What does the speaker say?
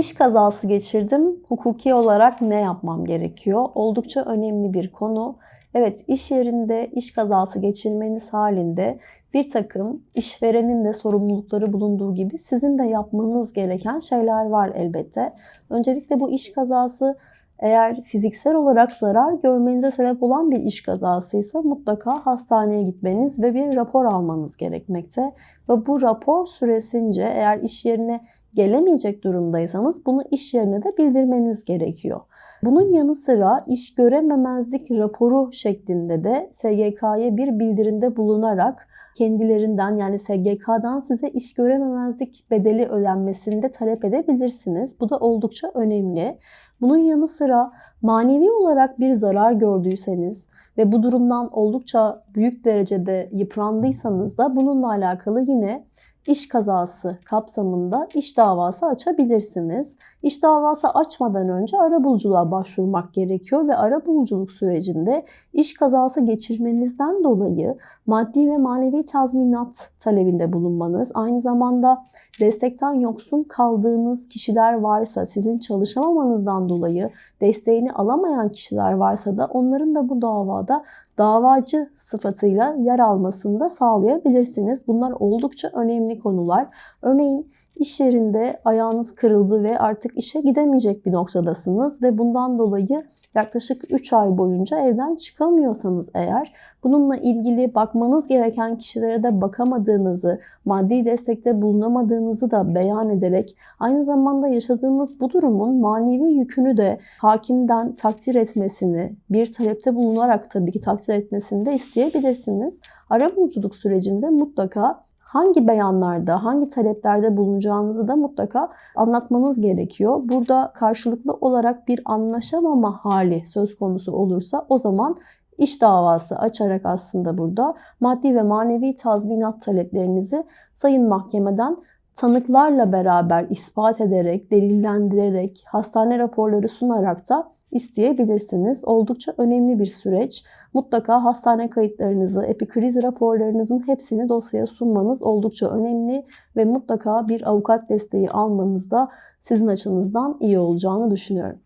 İş kazası geçirdim. Hukuki olarak ne yapmam gerekiyor? Oldukça önemli bir konu. Evet, iş yerinde iş kazası geçirmeniz halinde bir takım işverenin de sorumlulukları bulunduğu gibi sizin de yapmanız gereken şeyler var elbette. Öncelikle bu iş kazası eğer fiziksel olarak zarar görmenize sebep olan bir iş kazasıysa mutlaka hastaneye gitmeniz ve bir rapor almanız gerekmekte. Ve bu rapor süresince eğer iş yerine gelemeyecek durumdaysanız bunu iş yerine de bildirmeniz gerekiyor. Bunun yanı sıra iş görememezlik raporu şeklinde de SGK'ya bir bildirimde bulunarak kendilerinden yani SGK'dan size iş görememezlik bedeli ödenmesini de talep edebilirsiniz. Bu da oldukça önemli. Bunun yanı sıra manevi olarak bir zarar gördüyseniz ve bu durumdan oldukça büyük derecede yıprandıysanız da bununla alakalı yine iş kazası kapsamında iş davası açabilirsiniz. İş davası açmadan önce arabuluculuğa başvurmak gerekiyor ve arabuluculuk sürecinde iş kazası geçirmenizden dolayı maddi ve manevi tazminat talebinde bulunmanız, aynı zamanda destekten yoksun kaldığınız kişiler varsa, sizin çalışamamanızdan dolayı desteğini alamayan kişiler varsa da onların da bu davada davacı sıfatıyla yer almasını da sağlayabilirsiniz. Bunlar oldukça önemli konular. Örneğin iş yerinde ayağınız kırıldı ve artık işe gidemeyecek bir noktadasınız ve bundan dolayı yaklaşık 3 ay boyunca evden çıkamıyorsanız eğer bununla ilgili bakmanız gereken kişilere de bakamadığınızı, maddi destekte bulunamadığınızı da beyan ederek aynı zamanda yaşadığınız bu durumun manevi yükünü de hakimden takdir etmesini, bir talepte bulunarak tabii ki takdir etmesini de isteyebilirsiniz. Arabuluculuk sürecinde mutlaka hangi beyanlarda, hangi taleplerde bulunacağınızı da mutlaka anlatmanız gerekiyor. Burada karşılıklı olarak bir anlaşamama hali söz konusu olursa o zaman iş davası açarak aslında burada maddi ve manevi tazminat taleplerinizi sayın mahkemeden tanıklarla beraber ispat ederek, delillendirerek, hastane raporları sunarak da isteyebilirsiniz. Oldukça önemli bir süreç. Mutlaka hastane kayıtlarınızı, epikriz raporlarınızın hepsini dosyaya sunmanız oldukça önemli ve mutlaka bir avukat desteği almanız da sizin açınızdan iyi olacağını düşünüyorum.